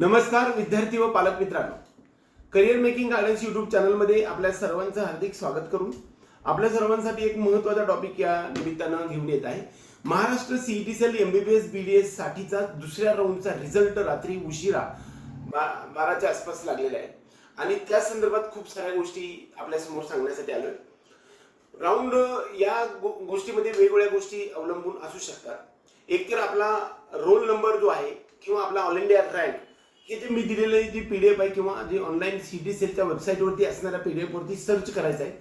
नमस्कार विद्यार्थी व पालक मित्रांनो. करिअर मेकिंग गायडन्स युट्यूब चॅनलमध्ये आपल्या सर्वांचं हार्दिक स्वागत करून आपल्या सर्वांसाठी एक महत्त्वाचा टॉपिक या निमित्तानं घेऊन येत आहे. Maharashtra CET cell MBBS BDS साठीचा दुसऱ्या राऊंडचा रिझल्ट रात्री उशिरा बा- बाराच्या आसपास लागलेला आहे. आणि त्या संदर्भात खूप साऱ्या गोष्टी आपल्यासमोर सांगण्यासाठी आलोय. राऊंड या गो- गोष्टीमध्ये वेगवेगळ्या गोष्टी अवलंबून असू शकतात. एक तर आपला रोल नंबर जो आहे किंवा आपला ऑल इंडिया रँक हे जे मी दिलेलं जी पी डी एफ आहे किंवा जे ऑनलाईन सी डी सेलच्या वेबसाईटवरती असणाऱ्या पी डी एफवरती सर्च करायचं आहे.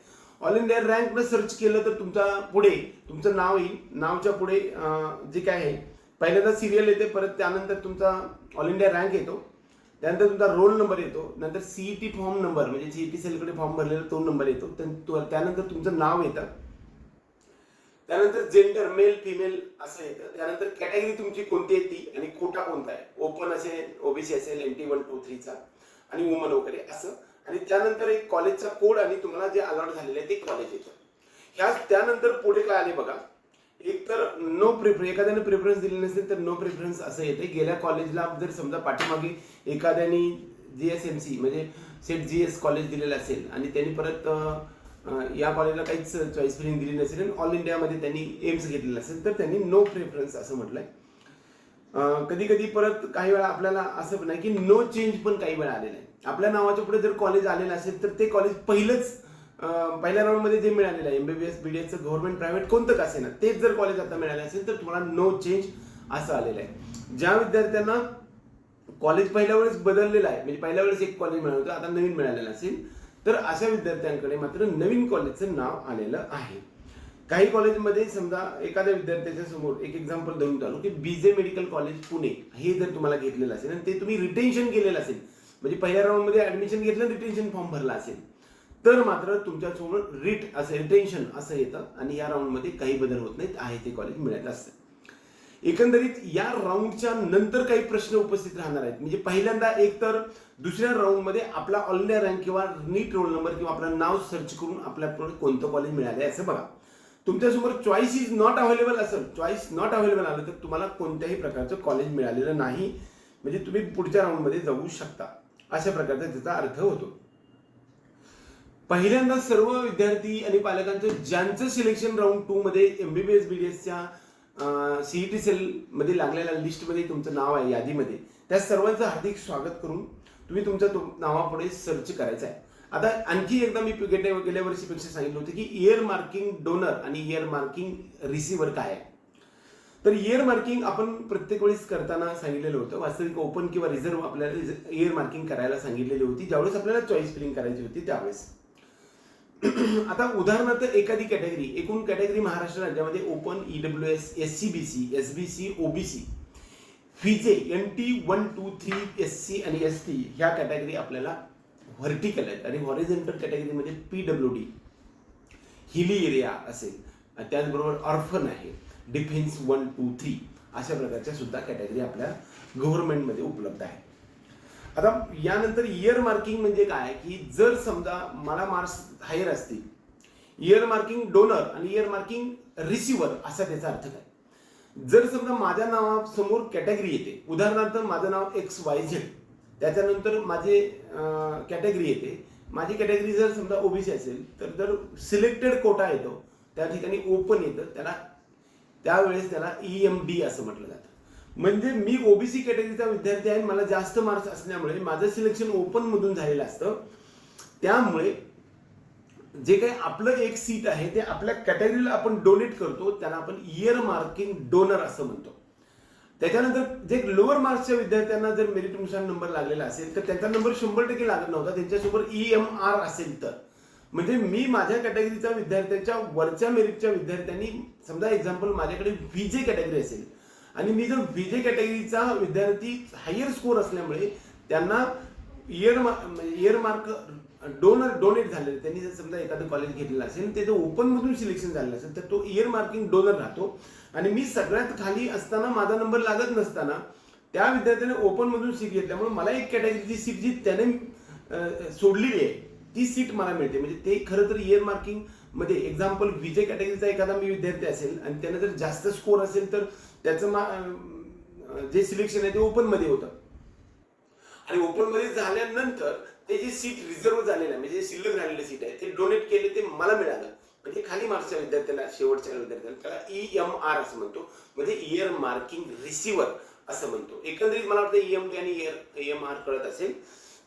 ऑल इंडिया रँकनं सर्च केलं तर तुमचा पुढे तुमचं नाव येईल. नावच्या पुढे जे काय आहे. पहिल्यांदा सिरियल येते परत त्यानंतर तुमचा ऑल इंडिया रँक येतो. त्यानंतर तुमचा रोल नंबर येतो. नंतर सीईटी फॉर्म नंबर म्हणजे सीईटी सेलकडे फॉर्म भरलेला तो नंबर येतो. त्यानंतर तुमचं नाव येतं. त्यानंतर जेंडर मेल फिमेल असं येतं त्यानंतर कॅटेगरी तुमची कोणती आहे ती? आणि कोटा कोणता आहे? ओपन असेल ओबीसी असेल एन टी वन टू थ्रीचा आणि वुमन वगैरे असं. आणि त्यानंतर एक कॉलेजचा कोड आणि तुम्हाला जे अलॉट झालेलं आहे ते कॉलेज येतं. ह्या त्यानंतर पुढे काय आले बघा. एक तर नो प्रिफरन्स एखाद्याने प्रिफरन्स दिले नसेल तर नो प्रिफरन्स असं येते गेल्या कॉलेजला जर समजा पाठीमागे एखाद्याने जी एस एम सी म्हणजे सेट जी एस कॉलेज दिलेलं असेल आणि त्यांनी परत या कॉलेजला काहीच चॉईस फिलिंग दिली नसेल आणि ऑल इंडियामध्ये त्यांनी एम्स घेतलेलं असेल तर त्यांनी नो प्रेफरन्स असं म्हटलंय. कधी कधी परत काही वेळा आपल्याला असं पण आहे की नो चेंज पण काही वेळा आलेलं आहे. आपल्या नावाच्या पुढे जर कॉलेज आलेलं असेल तर ते कॉलेज पहिलंच पहिल्या राऊंडमध्ये जे मिळालेलं आहे एमबीबीएस बीडीएसचं गव्हर्नमेंट प्रायव्हेट कोणतं का असेना तेच जर कॉलेज आता मिळालं असेल तर तुम्हाला नो चेंज असं आलेलं आहे. ज्या विद्यार्थ्यांना कॉलेज पहिल्या वेळेस बदललेलं आहे म्हणजे पहिल्या वेळेस एक कॉलेज मिळालं होतं आता नवीन मिळालेलं असेल तर अशा विद्यार्थ्यांकडे मात्र नवीन कॉलेजचं नाव आलेलं आहे. काही कॉलेजमध्ये समजा एखाद्या विद्यार्थ्याच्या समोर एक एक्झाम्पल देऊन चालू की बीजे मेडिकल कॉलेज पुणे. हे जर तुम्हाला घेतलेलं असेल आणि ते तुम्ही रिटेन्शन केलेलं असेल म्हणजे पहिल्या राऊंडमध्ये ऍडमिशन घेतलं रिटेन्शन फॉर्म भरला असेल तर मात्र तुमच्यासमोर रिट असं रिटेन्शन असं येतं आणि या राऊंडमध्ये काही बदल होत नाहीत. आहे ते कॉलेज मिळत असतं. एकंदरीत या राऊंडच्या नंतर काही प्रश्न उपस्थित राहणार आहेत. म्हणजे पहिल्यांदा एक तर दुसऱ्या राऊंडमध्ये आपला ऑल इंडिया रँक किंवा नीट रोल नंबर किंवा आपलं नाव सर्च करून आपल्याकडे कोणतं कॉलेज मिळालं आहे असं बघा. तुमच्यासमोर चॉईस इज नॉट अवेलेबल असेल चॉईस नॉट अवेलेबल आलं तर तुम्हाला कोणत्याही प्रकारचं कॉलेज मिळालेलं नाही. म्हणजे तुम्ही पुढच्या राऊंडमध्ये जाऊ शकता. अशा प्रकारचा त्याचा अर्थ होतो. पहिल्यांदा सर्व विद्यार्थी आणि पालकांचं ज्यांचं सिलेक्शन राऊंड टू मध्ये एमबीबीएस बीडीएसच्या सीईटी सेल मध्ये लागलेल्या लिस्टमध्ये तुमचं नाव आहे यादीमध्ये. त्या सर्वांचं हार्दिक स्वागत करून तुम्ही तुमच्या तुम- नावापुढे सर्च करायचं आहे. आता आणखी एकदा मी गेल्या गेल्या वर्षीपेक्षा सांगितलं होतं की इयर मार्किंग डोनर आणि इयर मार्किंग रिसिव्हर काय आहे? तर इयर मार्किंग आपण प्रत्येक वेळेस करताना सांगितलेलं होतं. वास्तविक ओपन किंवा रिझर्व्ह आपल्याला इयर मार्किंग करायला सांगितलेली होती. ज्यावेळेस आपल्याला चॉईस फिलिंग करायची होती त्यावेळेस. आता उदाहरणार्थ एखादी कॅटेगरी एकूण कॅटेगरी महाराष्ट्र राज्यामध्ये open EW S S C B C S B C OBC फिजे N T one two three S C आणि एस टी ह्या कॅटेगरी आपल्याला व्हर्टिकल आहेत. आणि हॉरिझेंटल कॅटेगरीमध्ये P W D hilly area असेल. त्याचबरोबर ऑर्फन आहे. डिफेन्स वन टू थ्री अशा प्रकारच्या सुद्धा कॅटेगरी आपल्या गव्हर्नमेंटमध्ये उपलब्ध आहे आता यानंतर इयर मार्किंग म्हणजे काय? की जर समजा मला मार्क्स हायर असतील इयर मार्किंग डोनर आणि इयर मार्किंग रिसिव्हर असा त्याचा अर्थ काय? जर समजा माझ्या नावासमोर कॅटेगरी येते उदाहरणार्थ माझं नाव एक्स वाय झेड त्याच्यानंतर माझे कॅटेगरी येते. माझी कॅटेगरी जर समजा ओबीसी असेल तर जर सिलेक्टेड कोटा येतो त्या ठिकाणी ओपन येतं त्याला त्यावेळेस त्याला ई एम डी असं म्हटलं जातं. म्हणजे मी ओबीसी कॅटेगरीचा विद्यार्थी आहे मला जास्त मार्क्स असल्यामुळे माझं सिलेक्शन ओपन मधून झालेलं असतं. त्यामुळे जे काही आपलं एक सीट आहे ते आपल्या कॅटेगरीला आपण डोनेट करतो त्याला आपण इयर मार्किंग डोनर असं म्हणतो. त्याच्यानंतर जे लोअर मार्क्सच्या विद्यार्थ्यांना जर मेरिटनुसार नंबर लागलेला असेल तर त्यांचा नंबर शंभर टक्के लागत नव्हता त्यांच्यासोबत ई एम आर असेल तर. म्हणजे मी माझ्या कॅटेगरीचा विद्यार्थ्यांच्या वरच्या मेरिटच्या विद्यार्थ्यांनी समजा एक्झाम्पल माझ्याकडे व्ही जे कॅटेगरी असेल आणि मी जर व्हीजे कॅटेगरीचा विद्यार्थी हायर स्कोर असल्यामुळे त्यांना year year mark donor donate झालेले त्यांनी जर समजा एखादं कॉलेज घेतलेलं असेल ते जर सिलेक्शन झालेलं असेल तर तो इयर मार्किंग डोनर राहतो. आणि मी सगळ्यात खाली असताना माझा नंबर लागत नसताना त्या विद्यार्थ्याने ओपनमधून सीट घेतल्यामुळे मला एक कॅटेगरीची सीट जी त्याने सोडलेली आहे ती सीट मला मिळते. म्हणजे ते खरं तर इयर मार्किंग मध्ये एक्झाम्पल विजय कॅटेगरीचा एखादा मी विद्यार्थी असेल आणि त्याने जर जास्त स्कोर असेल तर त्याचं मा- जे सिलेक्शन आहे ते ओपनमध्ये होतं. आणि ओपनमध्ये झाल्यानंतर ते जे सीट रिझर्व झालेलं आहे म्हणजे शिल्लक राहिलेलं सीट आहे ते डोनेट केले ते मला मिळालं. म्हणजे खाली मार्क्सच्या विद्यार्थ्याला शेवटच्या विद्यार्थ्याला त्याला ई एम आर असं म्हणतो. म्हणजे इयर मार्किंग रिसिव्हर असं म्हणतो. एकंदरीत मला वाटतं ई एम टी आणि इयर एम आर कळत असेल.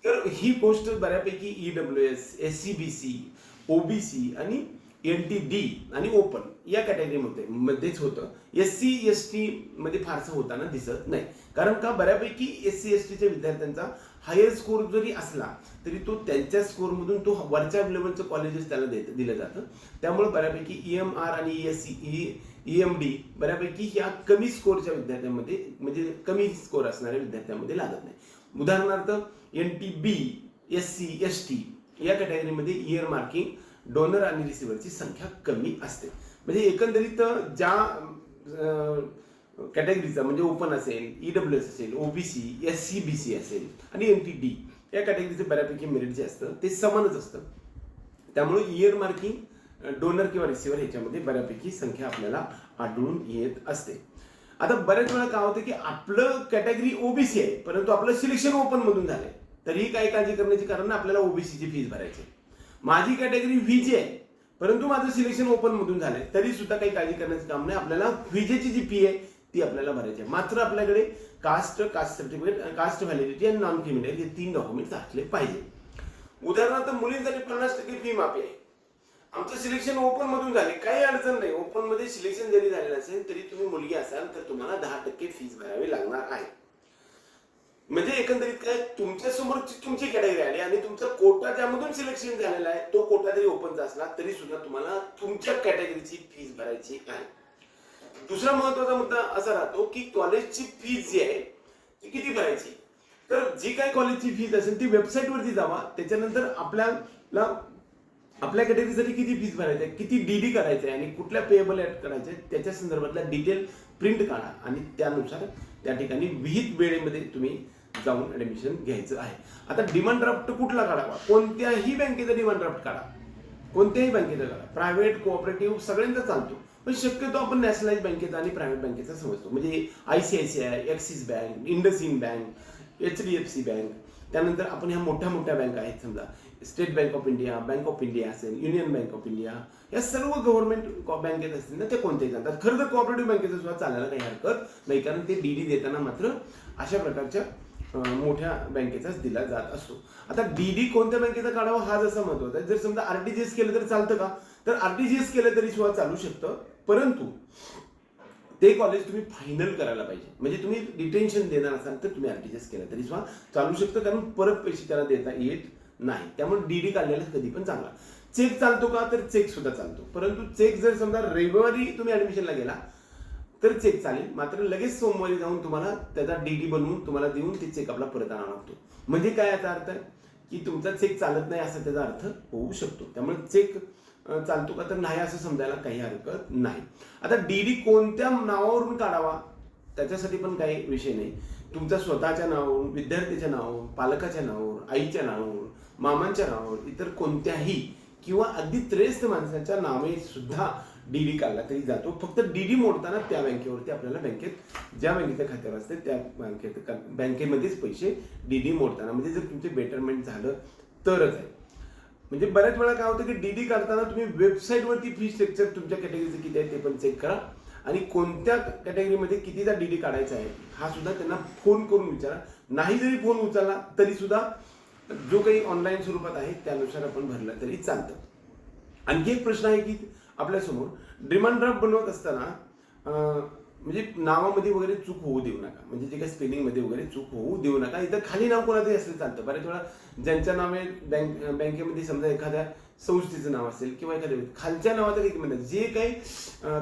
तर ही गोष्ट बऱ्यापैकी E W S S C B C OBC आणि एन टी डी आणि ओपन या कॅटेगरीमध्ये मध्येच होतं. एस सी एस टी मध्ये फारसं होताना दिसत नाही. कारण का? बऱ्यापैकी एस सी एस टीच्या विद्यार्थ्यांचा हायर स्कोर जरी असला तरी तो त्यांच्या स्कोरमधून तो वरच्या लेवलचं कॉलेजेस त्याला देत दिलं जातं. त्यामुळे बऱ्यापैकी ई एम आर आणि E S C E M D बऱ्यापैकी ह्या कमी स्कोरच्या विद्यार्थ्यांमध्ये म्हणजे कमी स्कोर असणाऱ्या विद्यार्थ्यांमध्ये लागत नाही. उदाहरणार्थ N T B S C S T या कॅटेगरीमध्ये इयर मार्किंग डोनर आणि रिसिव्हरची संख्या कमी असते. म्हणजे एकंदरीत ज्या कॅटेगरीचा म्हणजे ओपन असेल ई डब्ल्यू एस असेल OBC S C B C असेल आणि एन टी डी या कॅटेगरीचं बऱ्यापैकी मेरिट जे असतं ते समानच असतं. त्यामुळे इयर मार्किंग डोनर किंवा रिसिव्हर ह्याच्यामध्ये बऱ्यापैकी संख्या आपल्याला आढळून येत असते. आता बऱ्याच वेळा काय होतं की आपलं कॅटेगरी ओबीसी आहे परंतु आपलं सिलेक्शन ओपन मधून झालंय. तरीही काही काळजी करण्याची कारण नाही, आपल्याला ओबीसीची फीज भरायची. आहे. माझी कॅटेगरी व्हीजे आहे. परंतु माझं सिलेक्शन ओपन मधून झालंय. तरी सुद्धा काही काळजी करण्याचं काम नाही. आपल्याला व्हिजेची जी फी आहे ती आपल्याला भरायची आहे. मात्र आपल्याकडे caste caste certificate caste validity आणि नॉन क्रिमिनल हे तीन डॉक्युमेंट असले पाहिजे. उदाहरणार्थ मुलींसाठी पन्नास टक्के फी माफी आहे. आमचं सिलेक्शन ओपन मधून झाले काही अडचण नाही. ओपनमध्ये सिलेक्शन जरी झालेलं असेल तरी तुम्ही मुलगी असाल तर तुम्हाला दहा टक्के फीज भरावी लागणार आहे म्हणजे एकंदरीत काय तुमच्यासमोर तुमची कॅटेगरी आली आणि तुमचा कोटा ज्यामधून सिलेक्शन झालेला आहे तो कोटा जरी ओपनचा असला तरी सुद्धा तुम्हाला तुमच्या कॅटेगरीची फीज भरायची आहे. दुसरा महत्त्वाचा मुद्दा असा राहतो की कॉलेजची फीज जी आहे ती किती भरायची? तर जी काय कॉलेजची फीज असेल ती वेबसाईटवरती जावा. त्याच्यानंतर आपल्याला आपल्या कॅटेगरीसाठी किती फीज भरायची आहे किती डीडी करायचं आहे आणि कुठल्या पेएबल ऍड करायचे आहे त्याच्या संदर्भातला डिटेल प्रिंट काढा. आणि त्यानुसार त्या ठिकाणी विहित वेळेमध्ये तुम्ही जाऊन ऍडमिशन घ्यायचं आहे. आता डिमांड ड्राफ्ट कुठला काढावा? कोणत्याही बँकेचा डिमांड ड्राफ्ट काढा. कोणत्याही बँकेचा काढा. प्रायव्हेट कोऑपरेटिव्ह सगळ्यांचा चालतो. पण शक्यतो आपण नॅशनलाइज बँकेचा आणि प्रायव्हेट बँकेचा समजतो. म्हणजे I C I C I Axis bank IndusInd bank H D F C bank त्यानंतर आपण ह्या मोठ्या मोठ्या बँक आहेत समजा State bank of India bank of India असेल युनियन बँक ऑफ इंडिया या सर्व गव्हर्नमेंट बँकेत असतील ना ते कोणतेही चालतात खरं तर कोऑपरेटिव्ह बँकेचं सुद्धा चालायला काही हरकत नाही. कारण ते डीडी देताना मात्र अशा प्रकारच्या मोठ्या बँकेचाच दिला जात असतो. आता डीडी कोणत्या बँकेचा काढावा हा जसा महत्त्वाचा आहे. जर समजा आरटीजीएस केलं तर चालतं का? तर आरटीजीएस केलं तरी सुद्धा चालू शकतं. परंतु ते कॉलेज तुम्ही फायनल करायला पाहिजे. म्हणजे तुम्ही डिटेन्शन देणार असाल तर तुम्ही आरटीजीएस केलं तरी सुद्धा चालू शकतं. कारण परत पैसे त्याला देता येत नाही. त्यामुळे डीडी काढलेला कधी पण चांगला. चेक चालतो का? तर चेक सुद्धा चालतो. परंतु चेक जर समजा रविवारी तुम्ही ऍडमिशनला गेला तर चेक चालेल. मात्र लगेच सोमवारी जाऊन तुम्हाला त्याचा डीडी बनवून तुम्हाला देऊन ते चेक आपला परत आणावा लागतो. म्हणजे काय याचा अर्थ? की तुमचा चेक चालत नाही असा त्याचा अर्थ होऊ शकतो. त्यामुळे चेक चालतो का तर नाही असं समजायला काही हरकत नाही. आता डीडी कोणत्या नावावरून काढावा? त्याच्यासाठी पण काही विषय नाही. तुमच्या स्वतःच्या नावावरून विद्यार्थ्याच्या नावावरून पालकाच्या नावावर आईच्या नावावर मामांच्या नावावर इतर कोणत्याही किंवा अगदी त्रेस्त माणसाच्या नावे सुद्धा डीडी काढला तरी जातो. फक्त डीडी मोडताना त्या बँकेवरती आपल्याला बँकेत ज्या बँकेच्या खात्यावर असते त्या बँकेत बँकेमध्येच पैसे डीडी मोडताना. म्हणजे जर तुमचे बेटरमेंट झालं तरच आहे. म्हणजे बऱ्याच वेळा काय होतं की डीडी काढताना तुम्ही वेबसाईटवरती फी स्ट्रक्चर तुमच्या कॅटेगरीचं किती आहे ते पण चेक करा. आणि कोणत्या कॅटेगरीमध्ये कितीचा डीडी काढायचा आहे हा सुद्धा त्यांना फोन करून विचारा. नाही जरी फोन उचलला तरी सुद्धा जो काही ऑनलाईन स्वरूपात आहे त्यानुसार आपण भरला तरी चालतं. आणखी एक प्रश्न आहे की आपल्यासमोर डिमांड ड्राफ्ट बनवत असताना म्हणजे नावामध्ये वगैरे चूक होऊ देऊ नका. म्हणजे जे काही स्पेलिंगमध्ये वगैरे चूक होऊ देऊ नका. इथं खाली नाव कोणाचंही असलं चालतं. बऱ्याच वेळा ज्यांच्या नावे बँक बँकेमध्ये समजा एखाद्या संस्थेचं नाव असेल किंवा एखाद्या खालच्या नावाचं काही म्हणतात जे काही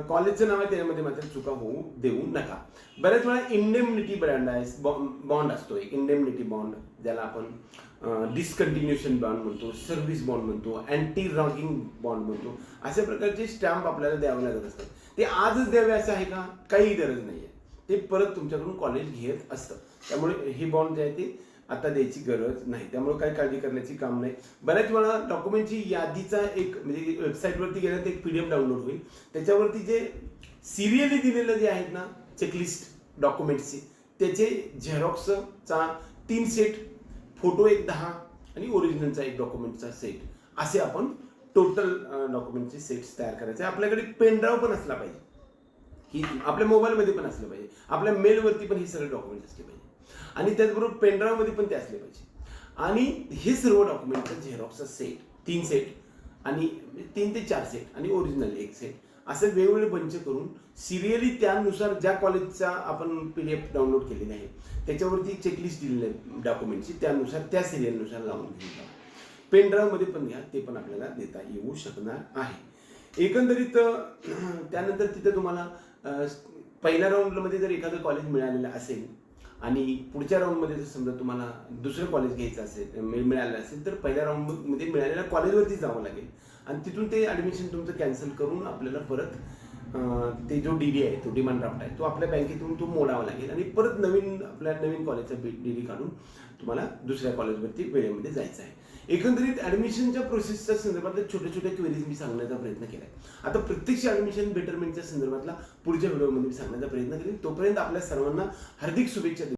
कॉलेजचं नाव आहे त्याच्यामध्ये मात्र चुका होऊ देऊ नका. बऱ्याच वेळा इंडेमनिटी ब्रँड आहे बॉन्ड असतो एक. इंडेमनिटी बॉन्ड ज्याला आपण डिस्कंटिन्युएशन बॉन्ड म्हणतो सर्व्हिस बॉन्ड म्हणतो अँटी रॉगिंग बॉन्ड म्हणतो. अशा प्रकारचे स्टॅम्प आपल्याला द्यावे लागत असतात. ते आजच द्यावे असं आहे का? काही गरज नाही आहे ते परत तुमच्याकडून कॉलेज घेत असतं. त्यामुळे हे बॉन्ड जे आहे ते आता द्यायची गरज नाही. त्यामुळे काही काळजी करण्याची काम नाही. बऱ्याच वेळा डॉक्युमेंटची यादीचा एक म्हणजे वेबसाईटवरती गेल्यानंतर एक पी डी एफ डाउनलोड होईल. त्याच्यावरती जे सिरियली दिलेलं जे आहेत ना चेकलिस्ट डॉक्युमेंट्सचे त्याचे झेरॉक्सचा तीन सेट फोटो एक दहा आणि ओरिजिनलचा एक डॉक्युमेंटचा सेट असे आपण टोटल डॉक्युमेंटचे सेट्स तयार करायचे. आपल्याकडे पेनड्राईव्ह पण असला पाहिजे. ही आपल्या मोबाईलमध्ये पण असलं पाहिजे. आपल्या मेलवरती पण हे सगळे डॉक्युमेंट असले पाहिजे. आणि त्याचबरोबर पेनड्राईव्हमध्ये पण ते असले पाहिजे. आणि हे सर्व डॉक्युमेंटचं झेरॉक्सचा सेट तीन सेट आणि तीन ते चार सेट आणि ओरिजिनल एक सेट असे वेगवेगळे बंच करून सिरियली त्यानुसार ज्या कॉलेजचा आपण पी डी एफ डाउनलोड केलेली आहे त्याच्यावरती चेकलिस्ट दिलेली आहे डॉक्युमेंटची त्यानुसार त्या सिरियलनुसार लावून घेऊन जावा पेनड्राईव्हमध्ये पण घ्या ते पण आपल्याला देता येऊ शकणार आहे. एकंदरीत त्यानंतर तिथे तुम्हाला पहिल्या राऊंडमध्ये जर एखादं कॉलेज मिळालेलं असेल आणि पुढच्या राऊंडमध्ये जर समजा तुम्हाला दुसरं कॉलेज घ्यायचं असेल मिळालं असेल तर पहिल्या राऊंडमध्ये मिळालेल्या कॉलेजवरती जावं लागेल. आणि तिथून ते ॲडमिशन तुमचं कॅन्सल करून आपल्याला परत ते जो डी डी आहे तो डिमांड ड्राफ्ट आहे तो आपल्या बँकेतून तो मोडावा लागेल. आणि परत नवीन आपल्या नवीन कॉलेजचा डी डी काढून तुम्हाला दुसऱ्या कॉलेजवरती वेळेमध्ये जायचं आहे. एकंदरीत ॲडमिशनच्या प्रोसेसच्या संदर्भातल्या छोट्या छोट्या क्वेरीज मी सांगण्याचा प्रयत्न केला आहे आता प्रत्यक्ष ॲडमिशन बेटरमेंटच्या संदर्भातला पुढच्या व्हिडिओमध्ये मी सांगण्याचा प्रयत्न करेन. तोपर्यंत आपल्या सर्वांना हार्दिक शुभेच्छा